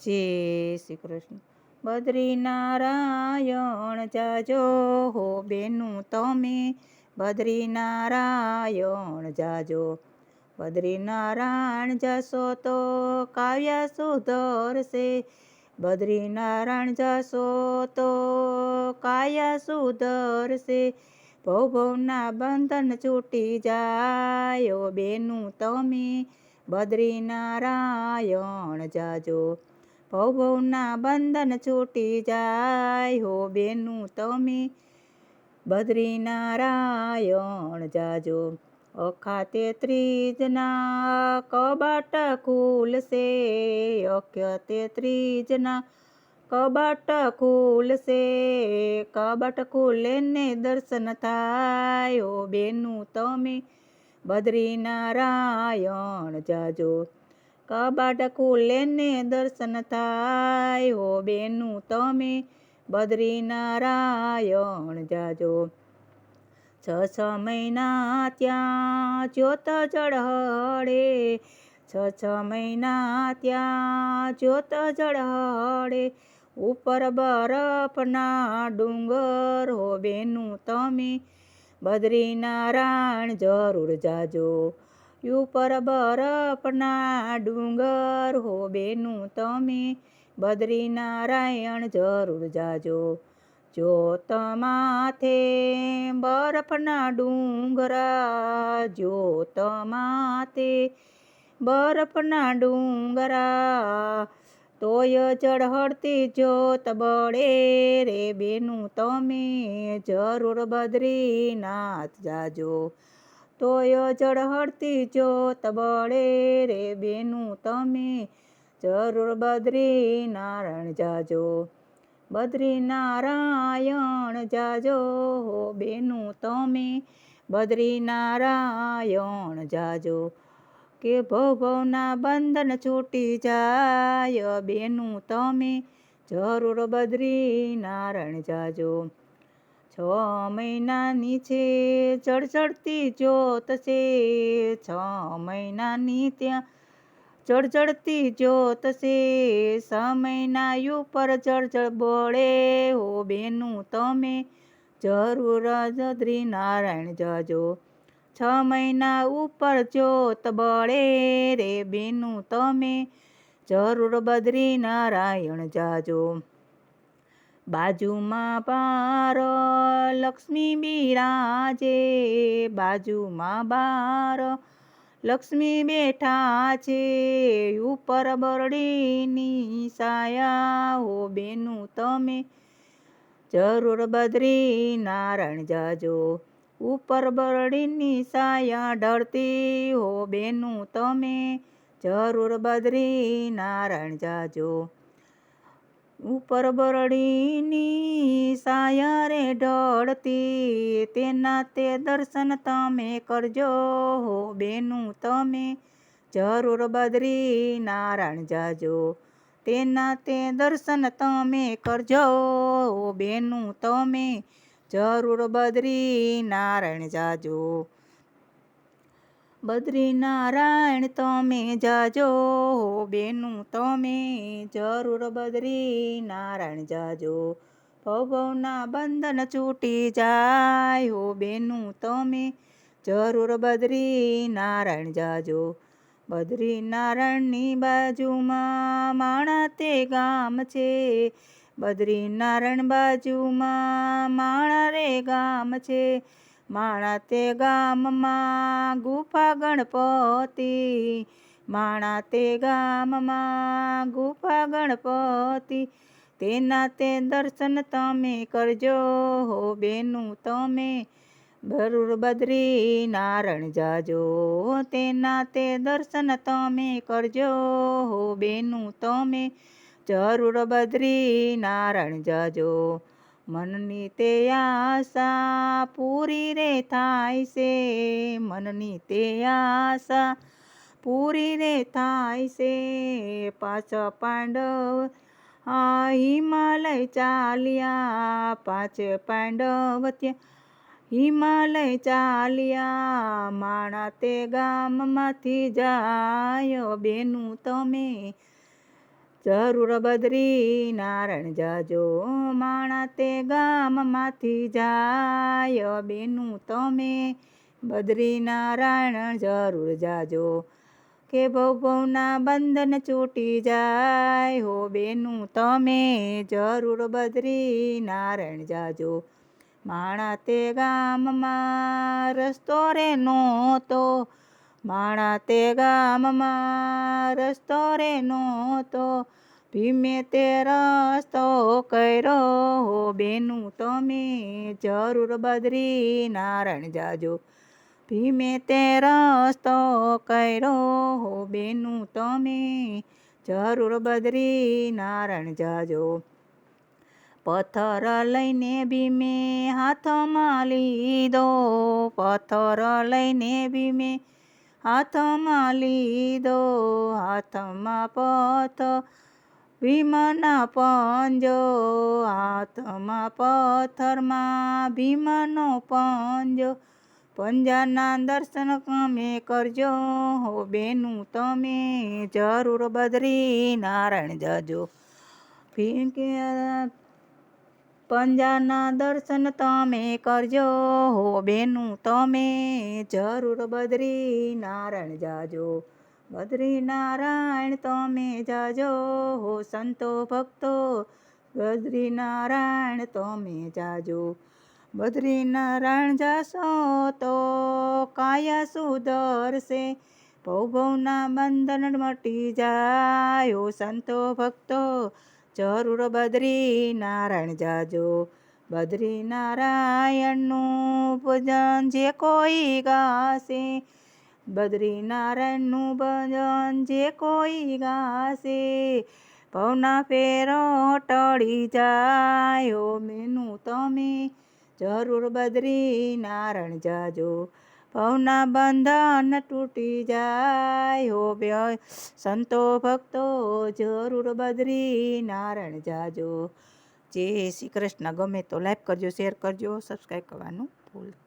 જય શ્રી કૃષ્ણ. બદ્રીનારાયણ જાજો હો બેનું તમે. બદ્રીનારાયણ જાજો. બદ્રીનારાયણ જશો તો કાવ્ય સુધરશે. બદ્રીનારાયણ જશો તો કાયા સુધરશે. ભવભવના બંધન છૂટી જાય બેનું તમે. બદ્રીનારાયણ જાજો. ભવભવના બંધન છૂટી જાય. હો બેનું તમે બદ્રીનારાયણ જાજો અખાતે ત્રીજના કબાટ ખુલશે. અખ્ય ત્રીજના કબાટ ખુલશે. કબાટ ખુલે ને દર્શન થાય. ઓ બેનું તમે બદ્રીનારાયણ જાજો કબાટ ખુલે ને દર્શન થાય હો બેનું, તમે બદ્રીનારાયણ જાજો. છ છ મહિના ત્યાં જ્યોત જળહળે, છ છ મહિના ત્યાં જ્યોત જળહળે. ઉપર બરફના ડુંગર હો બેનું, તમે બદ્રીનારાયણ જરૂર જાજો. ઉપર બરફના ડુંગર હો બેનું તમે. બદ્રીનારાયણ જરૂર જાજો. જો તમાથે બરફના ડુંગરા, જો તમાથે બરફના ડુંગરા, તોય ચઢતી જોત બળે રે બેનું તમે. જરૂર બદ્રીનાથ જાજો. તોય ચઢતી જોત બળે રે બેનું તમે જરૂર બદ્રીનારાયણ જાજો બદ્રીનારાયણ જાજો હો બેનું તમે, બદ્રીનારાયણ જાજો. કે ભવના બંધન છૂટી જાય બેનું તમે, જરૂર બદ્રીનારાયણ જાજો. છ મહિનાની છે ચડચડતી જોત છે. છ મહિનાની ત્યાં ચડચડતી જોત છે. સમયના ઉપર ચડચડ બળે હો બેનું, તમે જરૂર જદ્રી નારાયણ જાજો. છ મહિના ઉપર જોત બળે રે બેનું, તમે જરૂર બદ્રી નારાયણ જાજો. બાજુમાં બાર લક્ષ્મી બિરાજે. બાજુમાં બાર, લક્ષ્મી બેઠા છે. ઉપર બરડીની સાયા હો બેનું તમે જરૂર બદ્રી નારાયણ જાજો. ઉપર બરડીની સાયા ઢળતી હો બેનું તમે જરૂર બદ્રી નારાયણ જાજો. ઉપર બરડીની સાયા ઢળતી, તેના તે દર્શન તમે કરજો. હો બેનું, તમે જરૂર બદ્રી નારાયણ જાજો. તેના તે દર્શન તમે કરજો. હો બેનું, તમે જરૂર બદ્રી નારાયણ જાજો. બદ્રીનારાયણ તમે જાજો હો બેનું તમે જરૂર બદ્રીનારાયણ જાજો. ભવના બંધન છૂટી જાય હો બેનું તમે જરૂર બદ્રીનારાયણ જાજો. બદ્રીનારાયણની બાજુમાં માણા તે ગામ છે, બદ્રીનારાયણ બાજુમાં માણા રે ગામ છે. માણા તે ગામમાં ગુફા ગણપતિ. માણા તે ગામમાં ગુફા ગણપતિ. તેના તે દર્શન તમે કરજો હો બેનું તમે. ભરૂર બદ્રી જાજો, તેના તે દર્શન તમે કરજો હો બેનું તમે. જરૂર બદ્રી નારાયણ જાજો મનની તે આશા પૂરી રે થાય છે. મનની તે આશા પૂરી રે થાય છે. પાછો પાંડવ આ હિમાલય ચાલ્યા, પાંચ પાંડવ ત્યાં હિમાલય ચાલ્યા. માણા તે ગામમાંથી જાય બેનું તમે જરૂર બદરી નારાયણ જાજો, માણા તે ગામમાંથી જાય. બેનું તમે બદરી નારાયણ જરૂર જાજો, કે ભવના બંધન છૂટી જાય. હો બેનું તમે જરૂર બદરી નારાયણ જાજો, માણા તે ગામમાં રસ્તો રે નહોતો. માણા તે ગામમાં રસ્તો રે નહોતો. ભીમે તે રસ્તો કર્યો હો બેનું, તમે જરૂર બદરી નારાયણ જાજો. ભીમે તે રસ્તો કર્યો હો બેનું, તમે જરૂર બદરી નારાયણ જાજો. પથ્થર લઈને ભીમે હાથમાં લીધો, પથ્થર લઈને ભીમે હાથમાં લીધો હાથમાં પથ ભીમના પંજો હાથમાં પથ્થરમાં ભીમનો પંજો. પંજાના દર્શન તમે કરજો, હો બેનું તમે જરૂર બદરી નારાયણ જજો. ફીકે પંજાના દર્શન તમે કરજો. હો બેનું તમે જરૂર બદરી નારાયણ જાજો. બદરી નારાયણ તમે જાજો. હો સંતો ભક્તો બદરી નારાયણ તમે જાજો. બદરી નારાયણ જાશો તો કાયા સુધરશે ભવભવના બંધન મટી જાય સંતો ભક્તો જરૂર બદ્રી નારાયણ જાજો. બદ્રી નારાયણનું ભજન જે કોઈ ગાશે બદ્રી નારાયણનું ભજન જે કોઈ ગાશે. ભવના ફેરો ટળી જાય મેનું તમે જરૂર બદ્રી નારાયણ જાજો. ભવના બંધન તૂટી જાય, હો બે સંતો ભક્તો, જરૂર બદરી નારાયણ જાજો. જય શ્રી કૃષ્ણ. ગમે તો લાઈક કરજો શેર કરજો સબસ્ક્રાઈબ કરવાનું ભૂલતા